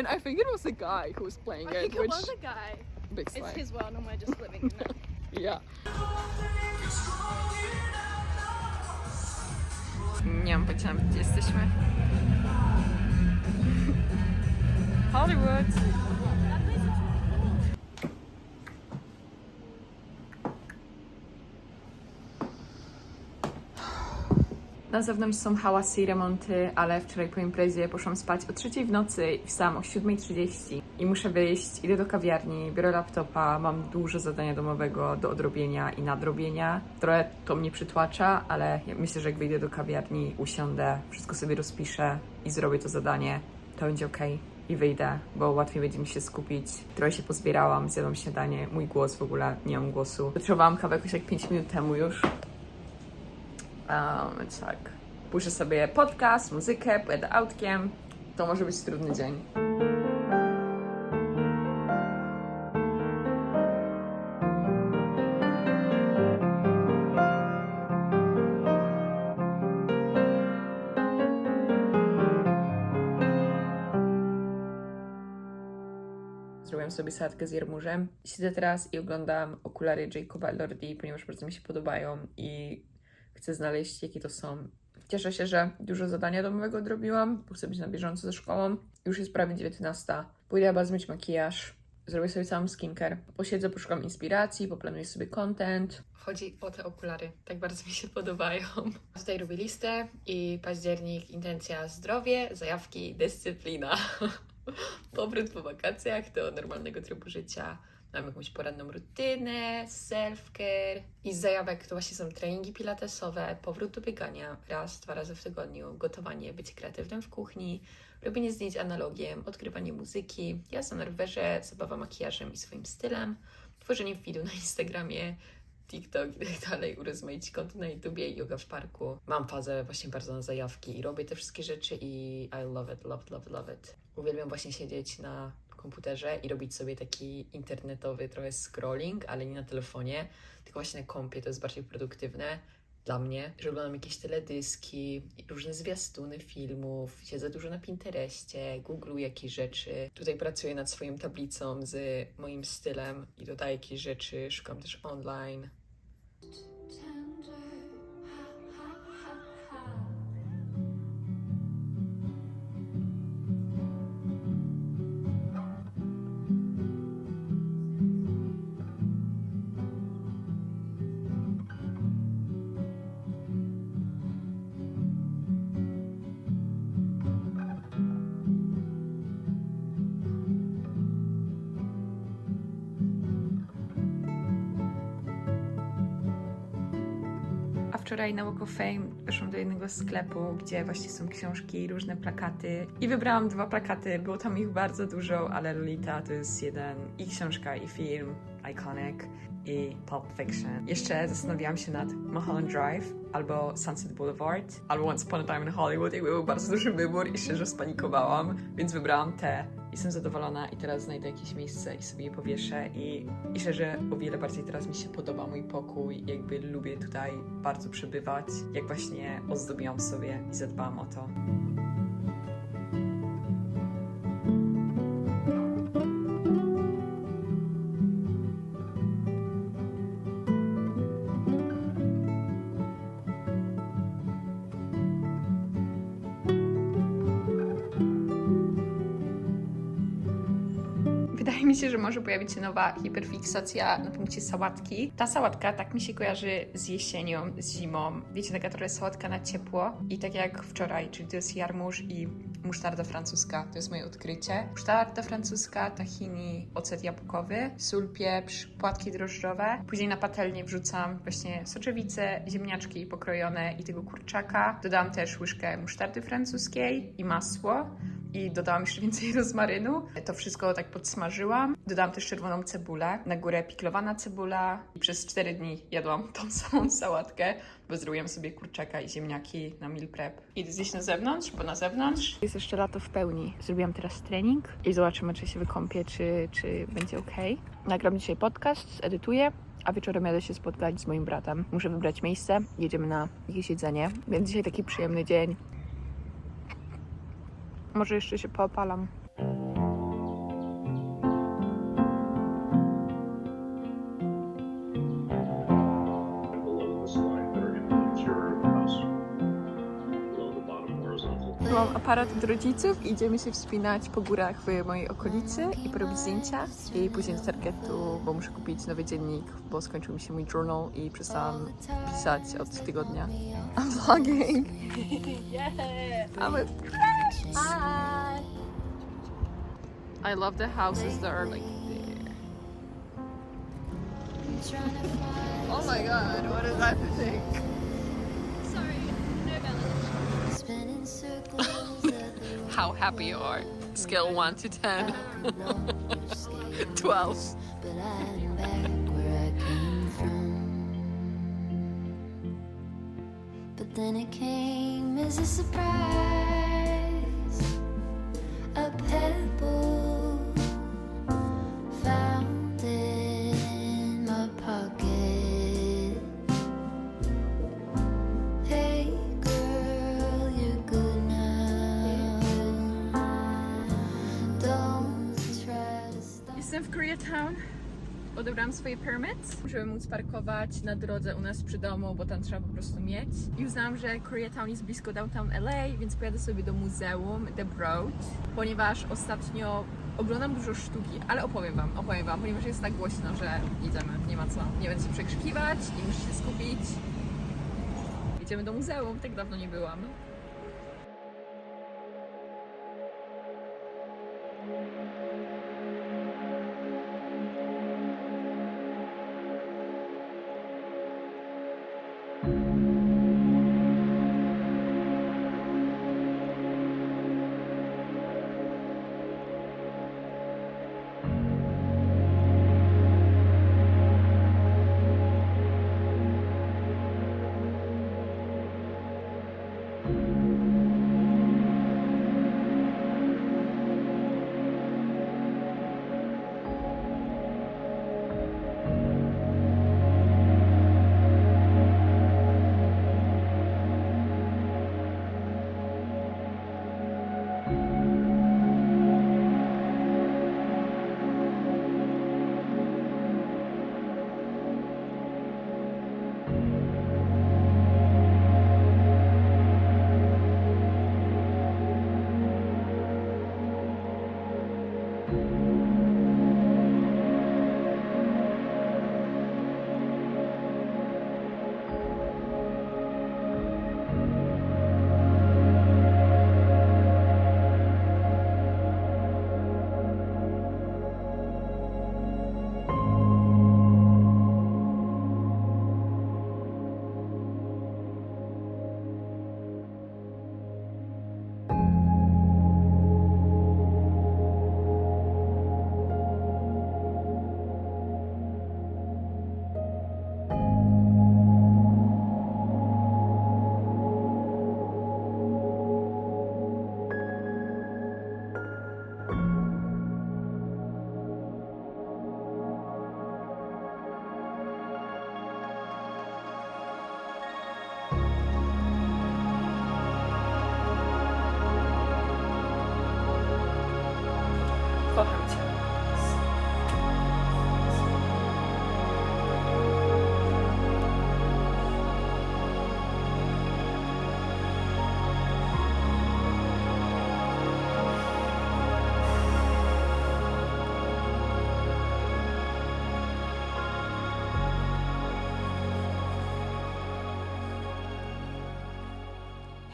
and I think it was a guy who was playing I it, think it which was a guy. big It's slay. his one, am I just living in that? Yeah. Nie mam pojęcia, gdzie jesteśmy. Hollywood. Na zewnątrz są hałasy i remonty, ale wczoraj po imprezie poszłam spać o trzeciej w nocy i wstałam o 7.30 i muszę wyjść, idę do kawiarni, biorę laptopa, mam dużo zadania domowego do odrobienia i nadrobienia. Trochę to mnie przytłacza, ale myślę, że jak wyjdę do kawiarni, usiądę, wszystko sobie rozpiszę i zrobię to zadanie, to będzie ok. I wyjdę, bo łatwiej będzie mi się skupić. Trochę się pozbierałam, zjadłam śniadanie. Mój głos w ogóle, nie mam głosu. Potrzebowałam kawę jakoś jak 5 minut temu już. Um, więc tak. Puszczę sobie podcast, muzykę, pojadę autkiem. To może być trudny dzień. Zrobiłam sobie sadkę z jarmużem. Siedzę teraz i oglądam okulary Jacoba Lordi, ponieważ bardzo mi się podobają i chcę znaleźć, jakie to są. Cieszę się, że dużo zadania domowego odrobiłam, bo chcę być na bieżąco ze szkołą. Już jest prawie 19. Pójdę chyba zmyć makijaż, zrobię sobie całą skincare. Posiedzę, poszukam inspiracji, poplanuję sobie content. Chodzi o te okulary, tak bardzo mi się podobają. Tutaj robię listę i październik, intencja zdrowie, zajawki, dyscyplina. Powrót po wakacjach do normalnego trybu życia. Mam jakąś poranną rutynę, self-care i z zajawek to właśnie są treningi pilatesowe, powrót do biegania raz, dwa razy w tygodniu, gotowanie, bycie kreatywnym w kuchni, robienie zdjęć analogiem, odgrywanie muzyki, jazda na rowerze, zabawa makijażem i swoim stylem, tworzenie feedu na Instagramie, TikTok i tak dalej, urozmaić konto na YouTubie, yoga w parku. Mam fazę właśnie bardzo na zajawki i robię te wszystkie rzeczy i I love it, love, it, love, it, love it. Uwielbiam właśnie siedzieć na komputerze i robić sobie taki internetowy trochę scrolling, ale nie na telefonie, tylko właśnie na kompie, to jest bardziej produktywne dla mnie, że oglądam jakieś teledyski, różne zwiastuny filmów, siedzę dużo na Pinterestie, googluję jakieś rzeczy. Tutaj pracuję nad swoją tablicą z moim stylem i dodaję jakieś rzeczy, szukam też online. Wczoraj na Walk of Fame weszłam do jednego sklepu, gdzie właśnie są książki, różne plakaty. I wybrałam dwa plakaty, było tam ich bardzo dużo, ale Lolita to jest jeden i książka, i film, Iconic, i Pulp Fiction. Jeszcze zastanawiałam się nad Mulholland Drive, albo Sunset Boulevard, albo Once Upon a Time in Hollywood. Jakby był bardzo duży wybór i szczerze spanikowałam, więc wybrałam te. Jestem zadowolona i teraz znajdę jakieś miejsce i sobie je powieszę i, i szczerze o wiele bardziej teraz mi się podoba mój pokój, jakby lubię tutaj bardzo przebywać, jak właśnie ozdobiłam sobie i zadbałam o to. Się, że może pojawić się nowa hiperfiksacja na punkcie sałatki. Ta sałatka tak mi się kojarzy z jesienią, z zimą. Wiecie, taka trochę sałatka na ciepło. I tak jak wczoraj, czyli to jest jarmuż i musztarda francuska. To jest moje odkrycie. Musztarda francuska, tahini, ocet jabłkowy, sól, pieprz, płatki drożdżowe. Później na patelnię wrzucam właśnie soczewice, ziemniaczki pokrojone i tego kurczaka. Dodałam też łyżkę musztardy francuskiej i masło i dodałam jeszcze więcej rozmarynu. To wszystko tak podsmażyłam. Dodałam też czerwoną cebulę. Na górę piklowana cebula. I przez 4 dni jadłam tą samą sałatkę, bo zrobiłam sobie kurczaka i ziemniaki na meal prep. Idę zjeść na zewnątrz, bo na zewnątrz jest jeszcze lato w pełni. Zrobiłam teraz trening i zobaczymy, czy się wykąpię, czy, czy będzie ok. Nagram dzisiaj podcast, edytuję. A wieczorem jadę się spotkać z moim bratem. Muszę wybrać miejsce, jedziemy na jakieś jedzenie, więc dzisiaj taki przyjemny dzień. Może jeszcze się poopalam. Mam aparat od rodziców i idziemy się wspinać po górach w mojej okolicy i porobić zdjęcia. I później do Targetu, bo muszę kupić nowy dziennik, bo skończył mi się mój journal i przestałam pisać od tygodnia. I'm vlogging. I'm a Hi. I love the houses that are like there. Oh my god, what is happening? Spinning circles at the How happy you are. Scale 1 to 10. 12. but I'm back where I came from. But then it came as a surprise. Koreatown. Odebrałam swoje permit, żeby móc parkować na drodze u nas przy domu, bo tam trzeba po prostu mieć. I uznałam, że Koreatown jest blisko downtown LA, więc pojadę sobie do muzeum The Broad, ponieważ ostatnio oglądam dużo sztuki, ale opowiem wam, opowiem wam, ponieważ jest tak głośno, że idziemy, nie ma co. Nie będę się przekrzykiwać, nie muszę się skupić. Idziemy do muzeum, tak dawno nie byłam.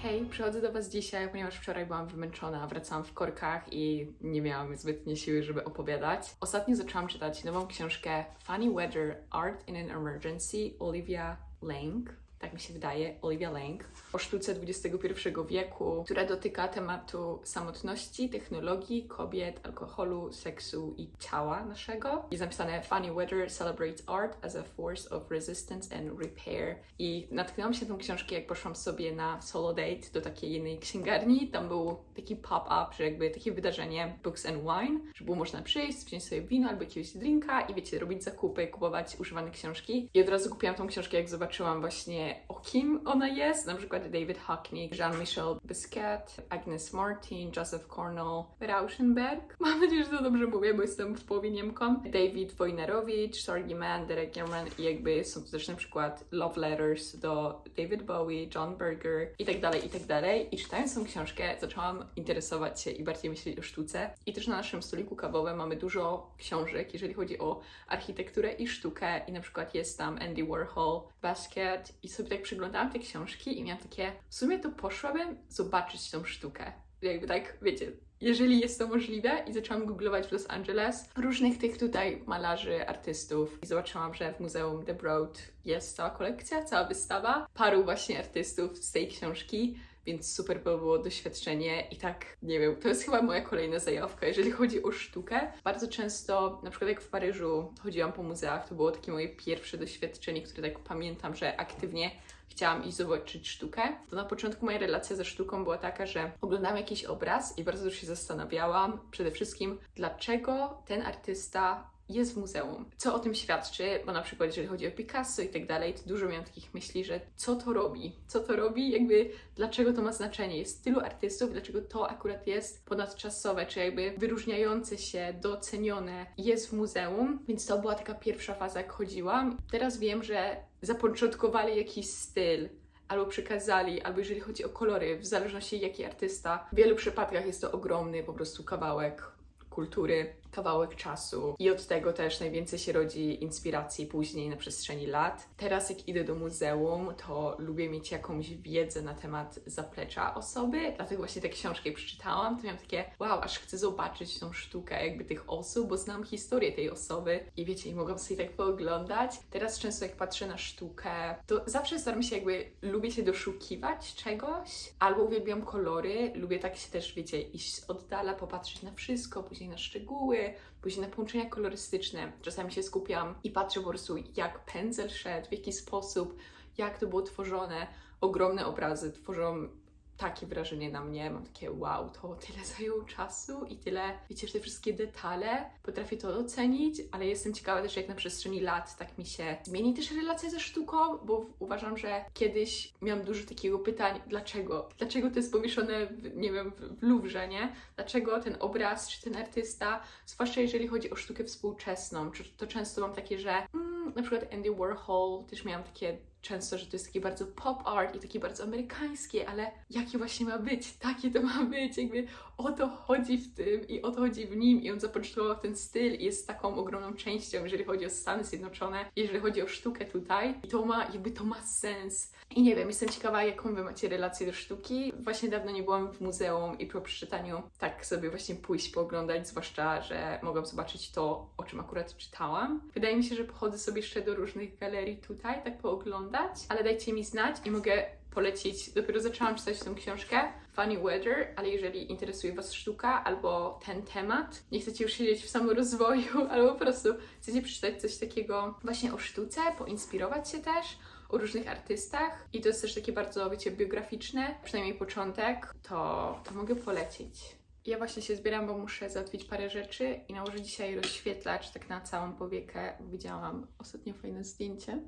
Hej, przychodzę do Was dzisiaj, ponieważ wczoraj byłam wymęczona, wracałam w korkach i nie miałam zbytnie siły, żeby opowiadać. Ostatnio zaczęłam czytać nową książkę Funny Weather Art in an Emergency Olivia Lang. Tak mi się wydaje, Olivia Lang, o sztuce XXI wieku, która dotyka tematu samotności, technologii, kobiet, alkoholu, seksu i ciała naszego. Jest napisane Funny Weather celebrates art as a force of resistance and repair. I natknęłam się na tą książkę, jak poszłam sobie na solo date do takiej jednej księgarni. Tam był taki pop-up, że jakby takie wydarzenie Books and Wine, że było można przyjść, wziąć sobie wino albo jakiegoś drinka i wiecie, robić zakupy, kupować używane książki. I od razu kupiłam tą książkę, jak zobaczyłam właśnie o kim ona jest, na przykład David Hockney, Jean-Michel Bisquet, Agnes Martin, Joseph Cornell, Rauschenberg. Mam nadzieję, że to dobrze mówię, bo jestem w połowie Niemką. David Wojnarowicz, Sorgi Mann, Derek German i jakby są to też na przykład love letters do David Bowie, John Berger i tak dalej, i tak dalej. I czytając tą książkę zaczęłam interesować się i bardziej myśleć o sztuce. I też na naszym stoliku kawowym mamy dużo książek, jeżeli chodzi o architekturę i sztukę i na przykład jest tam Andy Warhol, Basket i sobie tak przyglądałam te książki i miałam takie, w sumie to poszłabym zobaczyć tą sztukę. Jakby tak, wiecie, jeżeli jest to możliwe i zaczęłam googlować w Los Angeles różnych tych tutaj malarzy, artystów i zobaczyłam, że w Muzeum The Broad jest cała kolekcja, cała wystawa paru właśnie artystów z tej książki, więc super by było doświadczenie i tak, nie wiem, to jest chyba moja kolejna zajawka, jeżeli chodzi o sztukę. Bardzo często, na przykład jak w Paryżu chodziłam po muzeach, to było takie moje pierwsze doświadczenie, które tak pamiętam, że aktywnie chciałam iść zobaczyć sztukę, to na początku moja relacja ze sztuką była taka, że oglądałam jakiś obraz i bardzo się zastanawiałam przede wszystkim, dlaczego ten artysta jest w muzeum. Co o tym świadczy? Bo na przykład, jeżeli chodzi o Picasso i tak dalej, to dużo miałam takich myśli, że co to robi? Co to robi? Jakby dlaczego to ma znaczenie? Jest tylu artystów, dlaczego to akurat jest ponadczasowe, czy jakby wyróżniające się, docenione jest w muzeum. Więc to była taka pierwsza faza, jak chodziłam. Teraz wiem, że zapoczątkowali jakiś styl, albo przekazali, albo jeżeli chodzi o kolory, w zależności jaki artysta. W wielu przypadkach jest to ogromny po prostu kawałek kultury, kawałek czasu i od tego też najwięcej się rodzi inspiracji później na przestrzeni lat. Teraz jak idę do muzeum, to lubię mieć jakąś wiedzę na temat zaplecza osoby, dlatego właśnie tę książkę przeczytałam, to miałam takie wow, aż chcę zobaczyć tą sztukę jakby tych osób, bo znam historię tej osoby i wiecie, i mogłam sobie tak pooglądać. Teraz często jak patrzę na sztukę, to zawsze staram się jakby, lubię się doszukiwać czegoś, albo uwielbiam kolory, lubię tak się też, wiecie, iść z oddala, popatrzeć na wszystko, później na szczegóły, później na połączenia kolorystyczne. Czasami się skupiam i patrzę po prostu, jak pędzel szedł, w jaki sposób, jak to było tworzone. Ogromne obrazy tworzą takie wrażenie na mnie. Mam takie wow, to tyle zajęło czasu i tyle, wiecie, te wszystkie detale potrafię to docenić, ale jestem ciekawa też, jak na przestrzeni lat tak mi się zmieni też relacja ze sztuką, bo uważam, że kiedyś miałam dużo takiego pytań, dlaczego? Dlaczego to jest powieszone, w, nie wiem, w, Louvre, nie? Dlaczego ten obraz czy ten artysta, zwłaszcza jeżeli chodzi o sztukę współczesną, to często mam takie, że mm, na przykład Andy Warhol, też miałam takie często, że to jest takie bardzo pop art i takie bardzo amerykańskie, ale jakie właśnie ma być? Takie to ma być, jakby o to chodzi w tym i o to chodzi w nim i on zapoczątkował ten styl i jest taką ogromną częścią, jeżeli chodzi o Stany Zjednoczone, jeżeli chodzi o sztukę tutaj i to ma, jakby to ma sens. I nie wiem, jestem ciekawa, jaką wy macie relację do sztuki. Właśnie dawno nie byłam w muzeum i po przeczytaniu tak sobie właśnie pójść, pooglądać, zwłaszcza, że mogłam zobaczyć to, o czym akurat czytałam. Wydaje mi się, że pochodzę sobie jeszcze do różnych galerii tutaj, tak pooglądać, ale dajcie mi znać i mogę polecić. Dopiero zaczęłam czytać tę książkę, Funny Weather, ale jeżeli interesuje Was sztuka albo ten temat, nie chcecie już siedzieć w samorozwoju, albo po prostu chcecie przeczytać coś takiego właśnie o sztuce, poinspirować się też, o różnych artystach i to jest też takie bardzo, wiecie, biograficzne, przynajmniej początek, to, to mogę polecić. Ja właśnie się zbieram, bo muszę załatwić parę rzeczy i nałożę dzisiaj rozświetlacz tak na całą powiekę. Widziałam ostatnio fajne zdjęcie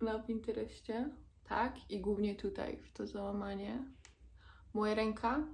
na Pinterestie, tak, i głównie tutaj, w to załamanie. Moja ręka,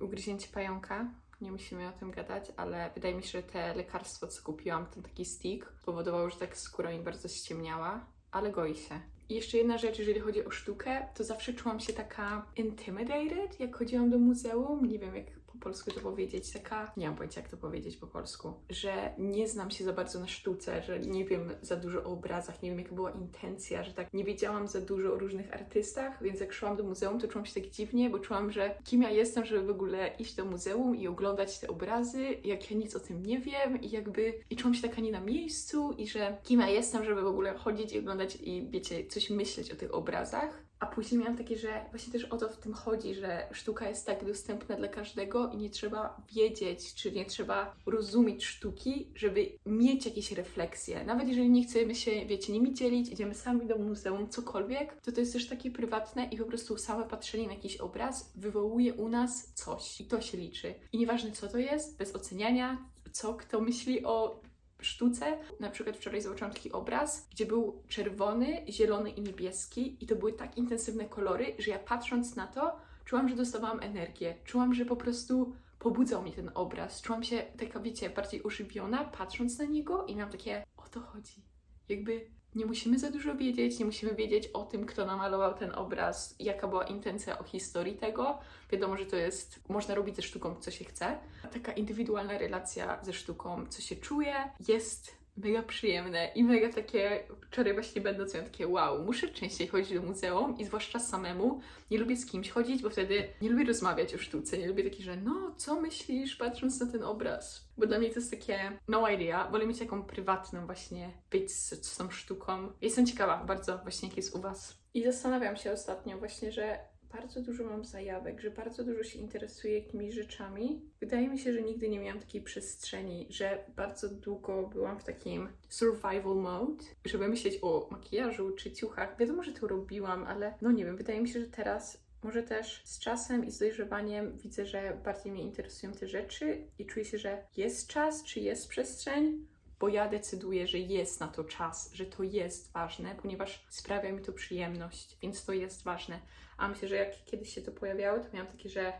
ugryzięcie pająka, nie musimy o tym gadać, ale wydaje mi się, że te lekarstwo, co kupiłam, ten taki stick, powodowało, że tak skóra mi bardzo ściemniała, ale goi się. I jeszcze jedna rzecz, jeżeli chodzi o sztukę, to zawsze czułam się taka intimidated, jak chodziłam do muzeum. Nie wiem, jak polsku to powiedzieć, taka, nie mam pojęcia, jak to powiedzieć po polsku, że nie znam się za bardzo na sztuce, że nie wiem za dużo o obrazach, nie wiem, jaka była intencja, że tak nie wiedziałam za dużo o różnych artystach, więc jak szłam do muzeum, to czułam się tak dziwnie, bo czułam, że kim ja jestem, żeby w ogóle iść do muzeum i oglądać te obrazy, jak ja nic o tym nie wiem i jakby, i czułam się taka nie na miejscu i że kim ja jestem, żeby w ogóle chodzić i oglądać i wiecie, coś myśleć o tych obrazach. A później miałam takie, że właśnie też o to w tym chodzi, że sztuka jest tak dostępna dla każdego i nie trzeba wiedzieć, czy nie trzeba rozumieć sztuki, żeby mieć jakieś refleksje. Nawet jeżeli nie chcemy się, wiecie, nimi dzielić, idziemy sami do muzeum, cokolwiek, to to jest też takie prywatne i po prostu same patrzenie na jakiś obraz wywołuje u nas coś i to się liczy. I nieważne co to jest, bez oceniania, co kto myśli o sztuce. Na przykład wczoraj zobaczyłam taki obraz, gdzie był czerwony, zielony i niebieski i to były tak intensywne kolory, że ja patrząc na to, czułam, że dostawałam energię. Czułam, że po prostu pobudzał mnie ten obraz. Czułam się taka, wiecie, bardziej ożywiona patrząc na niego i miałam takie, o to chodzi. Jakby nie musimy za dużo wiedzieć, nie musimy wiedzieć o tym, kto namalował ten obraz, jaka była intencja o historii tego. Wiadomo, że to jest, można robić ze sztuką, co się chce. Taka indywidualna relacja ze sztuką, co się czuje, jest mega przyjemne i mega takie, wczoraj właśnie będąc miałam takie wow, muszę częściej chodzić do muzeum i zwłaszcza samemu. Nie lubię z kimś chodzić, bo wtedy nie lubię rozmawiać o sztuce, nie lubię takie, że no, co myślisz patrząc na ten obraz? Bo dla mnie to jest takie no idea, wolę mieć taką prywatną właśnie być z, z tą sztuką. Jestem ciekawa bardzo właśnie jak jest u Was. I zastanawiam się ostatnio właśnie, że bardzo dużo mam zajawek, że bardzo dużo się interesuję jakimiś rzeczami. Wydaje mi się, że nigdy nie miałam takiej przestrzeni, że bardzo długo byłam w takim survival mode, żeby myśleć o makijażu czy ciuchach. Wiadomo, że to robiłam, ale no nie wiem, wydaje mi się, że teraz może też z czasem i z dojrzewaniem widzę, że bardziej mnie interesują te rzeczy i czuję się, że jest czas, czy jest przestrzeń, bo ja decyduję, że jest na to czas, że to jest ważne, ponieważ sprawia mi to przyjemność, więc to jest ważne. A myślę, że jak kiedyś się to pojawiało, to miałam takie, że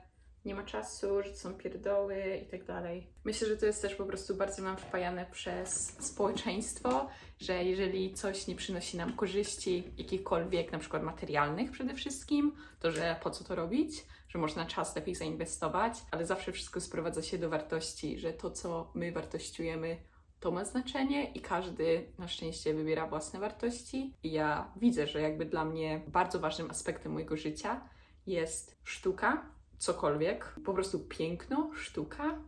nie ma czasu, że są pierdoły i tak dalej. Myślę, że to jest też po prostu bardzo nam wpajane przez społeczeństwo, że jeżeli coś nie przynosi nam korzyści, jakichkolwiek, na przykład materialnych przede wszystkim, to że po co to robić? Że można czas lepiej zainwestować, ale zawsze wszystko sprowadza się do wartości, że to, co my wartościujemy, to ma znaczenie i każdy na szczęście wybiera własne wartości. I ja widzę, że jakby dla mnie bardzo ważnym aspektem mojego życia jest sztuka, cokolwiek, po prostu piękno, sztuka,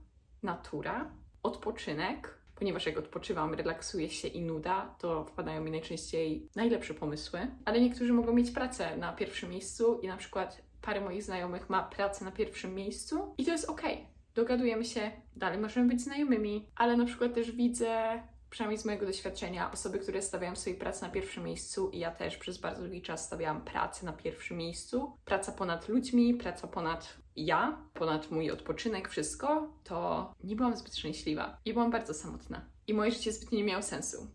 natura, odpoczynek. Ponieważ jak odpoczywam, relaksuję się i nuda, to wpadają mi najczęściej najlepsze pomysły. Ale niektórzy mogą mieć pracę na pierwszym miejscu i na przykład parę moich znajomych ma pracę na pierwszym miejscu i to jest okej dogadujemy się, dalej możemy być znajomymi, ale na przykład też widzę, przynajmniej z mojego doświadczenia, osoby, które stawiają swoją pracę na pierwszym miejscu i ja też przez bardzo długi czas stawiałam pracę na pierwszym miejscu. Praca ponad ludźmi, praca ponad ja, ponad mój odpoczynek, wszystko, to nie byłam zbyt szczęśliwa i byłam bardzo samotna. I moje życie zbytnio nie miało sensu.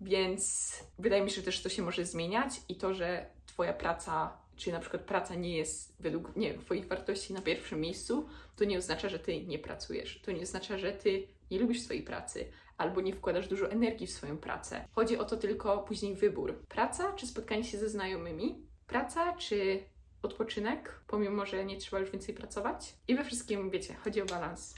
Więc wydaje mi się, że też to się może zmieniać i to, że Twoja praca, czy na przykład praca nie jest według nie, Twoich wartości na pierwszym miejscu, to nie oznacza, że Ty nie pracujesz. To nie oznacza, że Ty nie lubisz swojej pracy albo nie wkładasz dużo energii w swoją pracę. Chodzi o to tylko później wybór. Praca czy spotkanie się ze znajomymi? Praca czy odpoczynek, pomimo że nie trzeba już więcej pracować? I we wszystkim, wiecie, chodzi o balans.